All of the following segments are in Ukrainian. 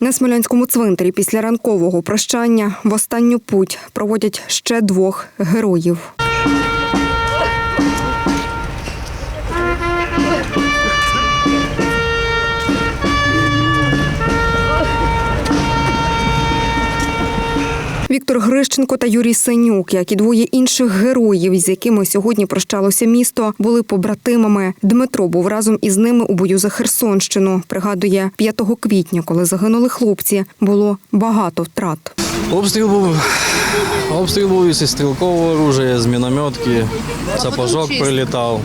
На Смілянському цвинтарі після ранкового прощання в останню путь проводять ще двох героїв. Віктор Грищенко та Юрій Синюк, як і двоє інших героїв, з якими сьогодні прощалося місто, були побратимами. Дмитро був разом із ними у бою за Херсонщину. Пригадує, 5 квітня, коли загинули хлопці, було багато втрат. Обстріл був. Обстріл був із стрілкового оружия, з мінометки, сапожок прилітав.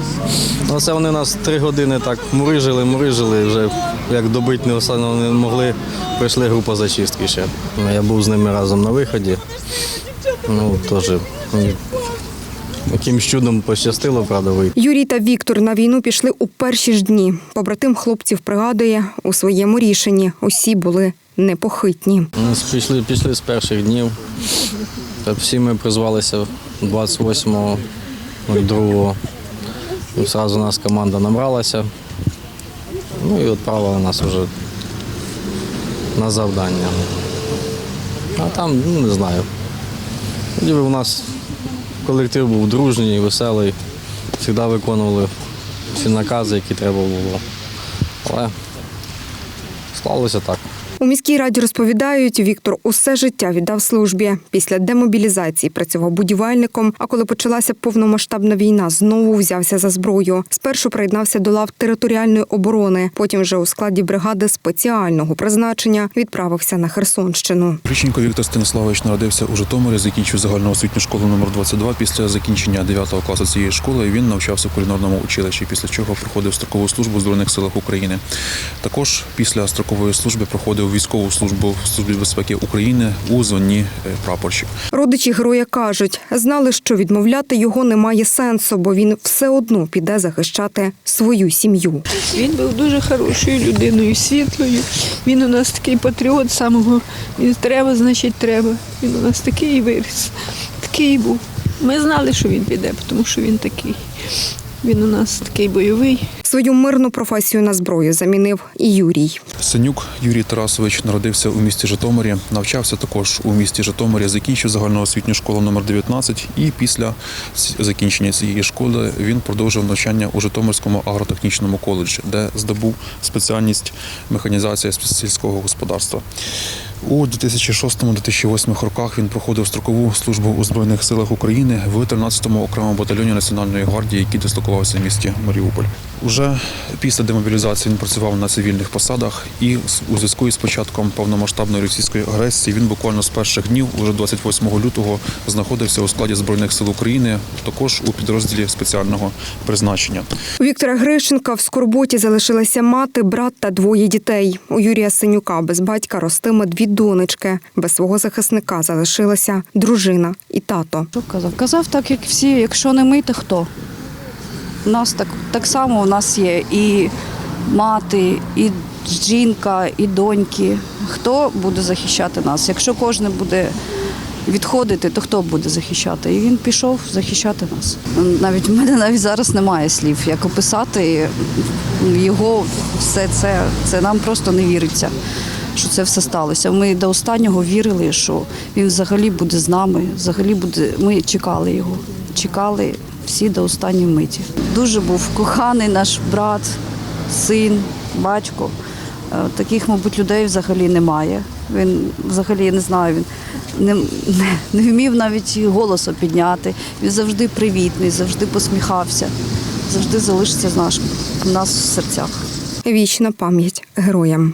Ну, це вони нас три години так мурижили, мурижили, вже як добити не, могли, прийшли група зачистки ще. Ну, Я був з ними разом на виході. Ну, теж якимсь чудом пощастило, правда, вийти. Юрій та Віктор на війну пішли у перші ж дні. Побратим хлопців пригадує у своєму рішенні. Усі були непохитні. Ми пішли, пішли з перших днів. Всі ми призвалися 28-го, 2-го. Зразу нас команда набралася. Ну і відправили нас вже на завдання. А там, ну не знаю. У нас колектив був дружній, веселий, завжди виконували всі накази, які треба було. Але склалося так. У міській раді розповідають, Віктор усе життя віддав службі. Після демобілізації працював будівельником. А коли почалася повномасштабна війна, знову взявся за зброю. Спершу приєднався до лав територіальної оборони. Потім вже у складі бригади спеціального призначення відправився на Херсонщину. Приченко Віктор Станіславович народився у Житомирі, закінчив загальноосвітню школу номер 22 Після закінчення 9 класу цієї школи він навчався в кулінарному училищі, після чого проходив строкову службу в Збройних силах України. Також після строкової служби проходив військову службу в Службі безпеки України у званні е, прапорщик. Родичі героя кажуть, знали, що відмовляти його немає сенсу, бо він все одно піде захищати свою сім'ю. Він був дуже хорошою людиною, світлою. Він у нас такий патріот самого. Він треба, значить, треба. Він у нас такий виріс. Такий був. Ми знали, що він піде, тому що він такий. Він у нас такий бойовий. Свою мирну професію на зброю замінив і Юрій. Синюк Юрій Тарасович народився у місті Житомирі, навчався також у місті Житомирі, закінчив загальноосвітню школу номер 19 і після закінчення цієї школи він продовжив навчання у Житомирському агротехнічному коледжі, де здобув спеціальність механізація сільського господарства. У 2006-2008 роках він проходив строкову службу у Збройних силах України в 13-му окремому батальйоні Національної гвардії, який дислокувався в місті Маріуполь. Уже після демобілізації він працював на цивільних посадах, і з- у зв'язку із початком повномасштабної російської агресії він буквально з перших днів, уже 28 лютого, знаходився у складі збройних сил України, також у підрозділі спеціального призначення. У Віктора Грищенка в скорботі залишилася мати, брат та двоє дітей. У Юрія Синюка без батька ростиме дві донечки. Без свого захисника залишилася дружина і тато. Що казав? Казав так, як всі, якщо не ми, то хто? У нас так, так само у нас є і мати, і жінка, і доньки. Хто буде захищати нас? Якщо кожен буде відходити, то хто буде захищати? І він пішов захищати нас. Навіть в мене навіть зараз немає слів, як описати його все це. Це нам просто не віриться. Що це все сталося. Ми до останнього вірили, що він взагалі буде з нами. Взагалі буде. Ми чекали його. Чекали всі до останньої миті. Дуже був коханий наш брат, син, батько. Е, Таких, мабуть, людей взагалі немає. Він взагалі я не знаю, він не, не, не вмів навіть голосу підняти. Він завжди привітний, завжди посміхався, завжди залишиться наш, в нас в серцях. Вічна пам'ять героям.